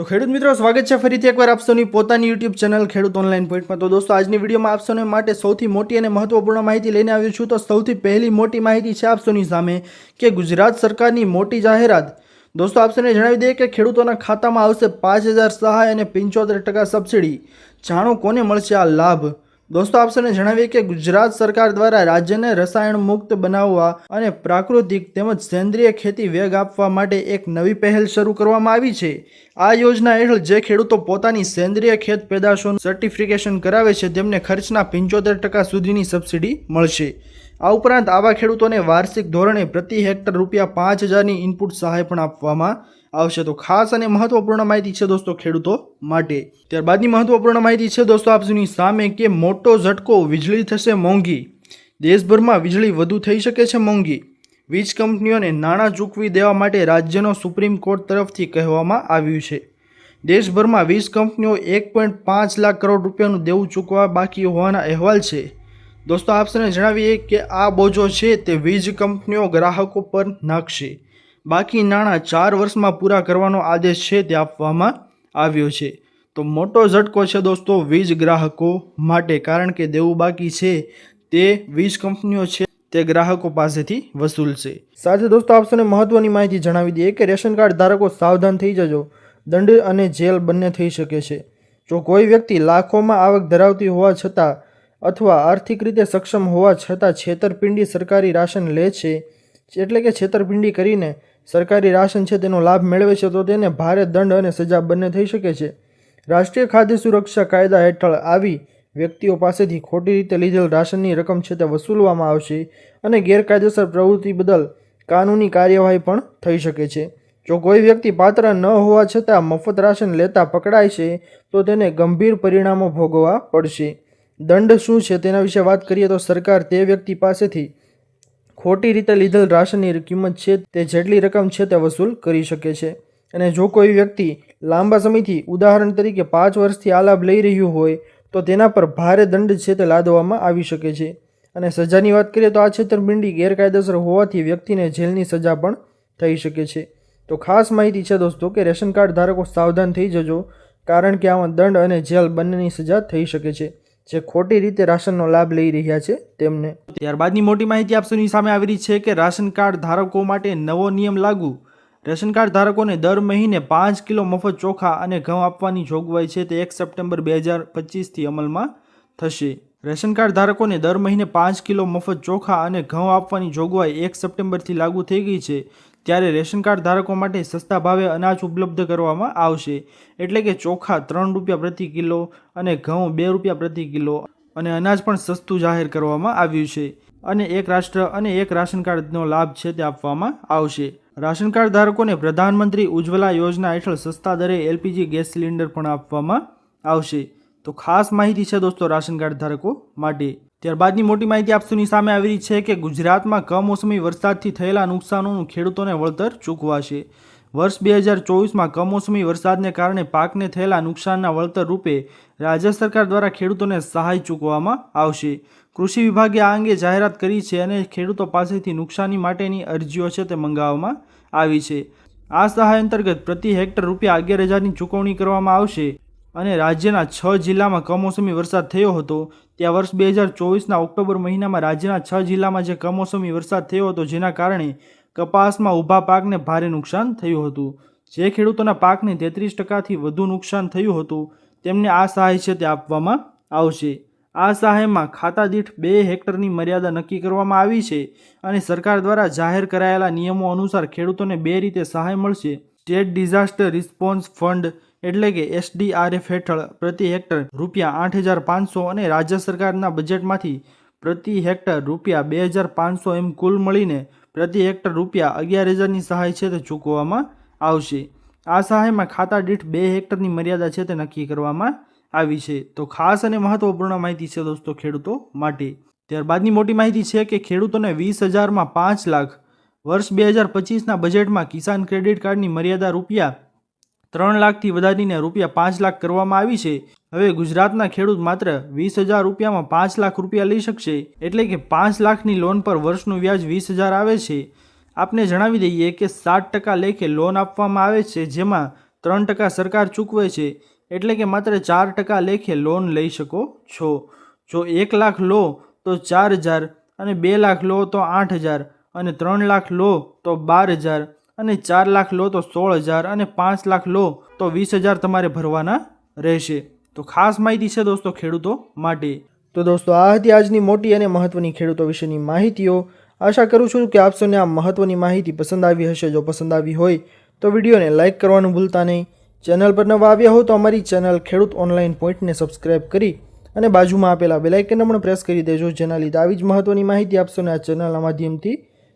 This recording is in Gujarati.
તો ખેડૂત મિત્રો, સ્વાગત છે ફરીથી એકવાર આપસોની પોતાની યુટ્યુબ ચેનલ ખેડૂત ઓનલાઈન પોઈન્ટમાં તો દોસ્તો, આજની વિડીયોમાં આપસોને માટે સૌથી મોટી અને મહત્વપૂર્ણ માહિતી લઈને આવ્યો છું. તો સૌથી પહેલી મોટી માહિતી છે આપસોની સામે કે ગુજરાત સરકારની મોટી જાહેરાત. દોસ્તો આપસોને જણાવી દઈએ કે ખેડૂતોના ખાતામાં આવશે પાંચ હજાર સહાય અને પંચોતેર ટકા સબસિડી. જાણો કોને મળશે આ લાભ? દોસ્તો આપસોને જણાવીએ કે ગુજરાત સરકાર દ્વારા રાજ્યને રસાયણ મુક્ત બનાવવા અને પ્રાકૃતિક તેમજ સેન્દ્રિય ખેતી વેગ આપવા માટે એક નવી પહેલ શરૂ કરવામાં આવી છે. આ યોજના હેઠળ જે ખેડૂતો પોતાની સેન્દ્રિય ખેત પેદાશોનું સર્ટિફિકેશન કરાવે છે, તેમને ખર્ચના પંચોતેર ટકા સુધીની સબસિડી મળશે. આ ઉપરાંત આવા ખેડૂતોને વાર્ષિક ધોરણે પ્રતિ હેક્ટર રૂપિયા પાંચ હજારની ઇનપુટ સહાય પણ આપવામાં આવશે. તો ખાસ અને મહત્વપૂર્ણ માહિતી છે દોસ્તો ખેડૂતો માટે. ત્યારબાદની મહત્વપૂર્ણ માહિતી છે દોસ્તો આપની સામે કે મોટો ઝટકો વીજળી થશે મોંઘી. દેશભરમાં વીજળી વધુ થઈ શકે છે મોંઘી. વીજ કંપનીઓને નાણાં ચૂકવી દેવા માટે રાજ્યનો સુપ્રીમ કોર્ટ તરફથી કહેવામાં આવ્યું છે. દેશભરમાં વીજ કંપનીઓ એક પોઈન્ટ પાંચ લાખ કરોડ રૂપિયાનું દેવું ચૂકવવા બાકી હોવાના અહેવાલ છે. દોસ્તો આપસને જણાવીએ કે આ બોજો છે તે વીજ કંપનીઓ ગ્રાહકો પર નાખશે. બાકી નાણાં ચાર વર્ષમાં પૂરા કરવાનો આદેશ છે તે આપવામાં આવ્યો છે. તો મોટો ઝટકો છે દોસ્તો વીજ ગ્રાહકો માટે, કારણ કે દેવું બાકી છે તે વીજ કંપનીઓ છે તે ગ્રાહકો પાસેથી વસૂલશે સાથે દોસ્તો આપસને મહત્વની માહિતી જણાવી દઈએ કે રેશન કાર્ડ ધારકો સાવધાન થઈ જજો. દંડ અને જેલ બંને થઈ શકે છે. જો કોઈ વ્યક્તિ લાખોમાં આવક ધરાવતી હોવા છતાં અથવા આર્થિક રીતે સક્ષમ હોવા છતાં છેતરપિંડી સરકારી રાશન લે છે, એટલે કે છેતરપિંડી કરીને સરકારી રાશન છે તેનો લાભ મેળવે છે, તો તેને ભારે દંડ અને સજા બંને થઈ શકે છે. રાષ્ટ્રીય ખાદ્ય સુરક્ષા કાયદા હેઠળ આવી વ્યક્તિઓ પાસેથી ખોટી રીતે લીધેલ રાશનની રકમ છે તે વસૂલવામાં આવશે અને ગેરકાયદેસર પ્રવૃત્તિ બદલ કાનૂની કાર્યવાહી પણ થઈ શકે છે. જો કોઈ વ્યક્તિ પાત્ર ન હોવા છતાં મફત રાશન લેતા પકડાય છે, તો તેને ગંભીર પરિણામો ભોગવવા પડશે. દંડ શું છે તેના વિશે વાત કરીએ તો સરકાર તે વ્યક્તિ પાસેથી ખોટી રીતે લીધેલ રાશનની કિંમત છે તે જેટલી રકમ છે તે વસૂલ કરી શકે છે. અને જો કોઈ વ્યક્તિ લાંબા સમયથી ઉદાહરણ તરીકે પાંચ વર્ષથી આ લાભ લઈ રહ્યું હોય તો તેના પર ભારે દંડ છે તે લાદવામાં આવી શકે છે. અને સજાની વાત કરીએ તો આ છેતરપિંડી ગેરકાયદેસર હોવાથી વ્યક્તિને જેલની સજા પણ થઈ શકે છે. તો ખાસ માહિતી છે દોસ્તો કે રેશન કાર્ડ ધારકો સાવધાન થઈ જજો, કારણ કે આમાં દંડ અને જેલ બંનેની સજા થઈ શકે છે. જે ખોટી રીતે રાશનનો લાભ લઈ રહ્યા છે, તેમને ત્યારબાદની મોટી માહિતી આપસોની સામે આવી રહી છે કે રાશન કાર્ડ ધારકો માટે નવો નિયમ લાગુ. રેશન કાર્ડ ધારકોને દર મહિને પાંચ કિલો મફત ચોખા અને ઘઉં આપવાની જોગવાઈ છે, તે એક સપ્ટેમ્બર બે હજાર પચીસથી અમલમાં થશે. રેશન કાર્ડ ધારકોને દર મહિને પાંચ કિલો મફત ચોખા અને ઘઉં આપવાની જોગવાઈ એક સપ્ટેમ્બરથી લાગુ થઈ ગઈ છે. ત્યારે રેશન કાર્ડ ધારકો માટે સસ્તા ભાવે અનાજ ઉપલબ્ધ કરવામાં આવશે. એટલે કે ચોખા ત્રણ રૂપિયા પ્રતિ કિલો અને ઘઉં બે રૂપિયા પ્રતિ કિલો અને અનાજ પણ સસ્તું જાહેર કરવામાં આવ્યું છે. અને એક રાષ્ટ્ર અને એક રાશન કાર્ડનો લાભ છે તે આપવામાં આવશે. રાશન કાર્ડ ધારકોને પ્રધાનમંત્રી ઉજ્જવલા યોજના હેઠળ સસ્તા દરે એલપીજી ગેસ સિલિન્ડર પણ આપવામાં આવશે. તો ખાસ માહિતી છે દોસ્તો રાશન કાર્ડ ધારકો માટે. ત્યારબાદની મોટી માહિતી આપસોની સામે આવી રહી છે કે ગુજરાતમાં કમોસમી વરસાદથી થયેલા નુકસાનોનું ખેડૂતોને વળતર ચૂકવાશે. વર્ષ બે હજાર ચોવીસમાં કમોસમી વરસાદને કારણે પાકને થયેલા નુકસાનના વળતર રૂપે રાજ્ય સરકાર દ્વારા ખેડૂતોને સહાય ચૂકવવામાં આવશે. કૃષિ વિભાગે આ અંગે જાહેરાત કરી છે અને ખેડૂતો પાસેથી નુકસાની માટેની અરજીઓ છે તે મંગાવવામાં આવી છે. આ સહાય અંતર્ગત પ્રતિ હેક્ટર રૂપિયા અગિયાર હજારની ચૂકવણી કરવામાં આવશે. અને રાજ્યના છ જિલ્લામાં કમોસમી વરસાદ થયો હતો. ત્યાં વર્ષ બે હજાર ચોવીસના ઓક્ટોબર મહિનામાં રાજ્યના છ જિલ્લામાં જે કમોસમી વરસાદ થયો હતો જેના કારણે કપાસમાં ઊભા પાકને ભારે નુકસાન થયું હતું. જે ખેડૂતોના પાકને તેત્રીસ ટકાથી વધુ નુકસાન થયું હતું, તેમને આ સહાય છે તે આપવામાં આવશે. આ સહાયમાં ખાતા દીઠ બે હેક્ટરની મર્યાદા નક્કી કરવામાં આવી છે અને સરકાર દ્વારા જાહેર કરાયેલા નિયમો અનુસાર ખેડૂતોને બે રીતે સહાય મળશે. સ્ટેટ ડિઝાસ્ટર રિસ્પોન્સ ફંડ એટલે કે એસડીઆરએફ હેઠળ પ્રતિ હેક્ટર રૂપિયા આઠ હજાર પાંચસો અને રાજ્ય સરકારના બજેટમાંથી પ્રતિ હેક્ટર રૂપિયા બે હજાર પાંચસો એમ કુલ મળીને પ્રતિ હેક્ટર રૂપિયા અગિયાર હજારની સહાય છે તે ચૂકવવામાં આવશે. આ સહાયમાં ખાતા દીઠ બે હેક્ટરની મર્યાદા છે તે નક્કી કરવામાં આવી છે. તો ખાસ અને મહત્વપૂર્ણ માહિતી છે દોસ્તો ખેડૂતો માટે. ત્યારબાદની મોટી માહિતી છે કે ખેડૂતોને વીસ હજારમાં પાંચ લાખ વર્ષ બે હજાર પચીસના બજેટમાં કિસાન ક્રેડિટ કાર્ડની મર્યાદા રૂપિયા ત્રણ લાખથી વધારીને રૂપિયા પાંચ લાખ કરવામાં આવી છે. હવે ગુજરાતના ખેડૂત માત્ર વીસ હજાર રૂપિયામાં પાંચ લાખ રૂપિયા લઈ શકશે, એટલે કે પાંચ લાખની લોન પર વર્ષનું વ્યાજ વીસ હજાર આવે છે. આપને જણાવી દઈએ કે સાત ટકા લેખે લોન આપવામાં આવે છે, જેમાં ત્રણ ટકા સરકાર ચૂકવે છે, એટલે કે માત્ર ચાર ટકા લેખે લોન લઈ શકો છો. જો એક લાખ લો તો ચાર હજાર અને બે લાખ લો તો આઠ હજાર. અને ત્રણ લાખ લો તો બાર હજાર, અને ચાર લાખ લો તો સોળ હજાર, અને પાંચ લાખ લો તો વીસ હજાર તમારે ભરવાના રહેશે. તો ખાસ માહિતી છે દોસ્તો ખેડૂતો માટે. તો દોસ્તો આ હતી આજની મોટી અને મહત્ત્વની ખેડૂતો વિશેની માહિતીઓ. આશા કરું છું કે આપ આ મહત્ત્વની માહિતી પસંદ આવી હશે. જો પસંદ આવી હોય તો વિડીયોને લાઇક કરવાનું ભૂલતા નહીં. ચેનલ પર નવા આવ્યા હો તો અમારી ચેનલ ખેડૂત ઓનલાઈન પોઈન્ટને સબસ્ક્રાઇબ કરી અને બાજુમાં આપેલા બેલાઇકનને પણ પ્રેસ કરી દેજો. જેના લીધે આવી જ મહત્ત્વની માહિતી આપશોને આ ચેનલના માધ્યમથી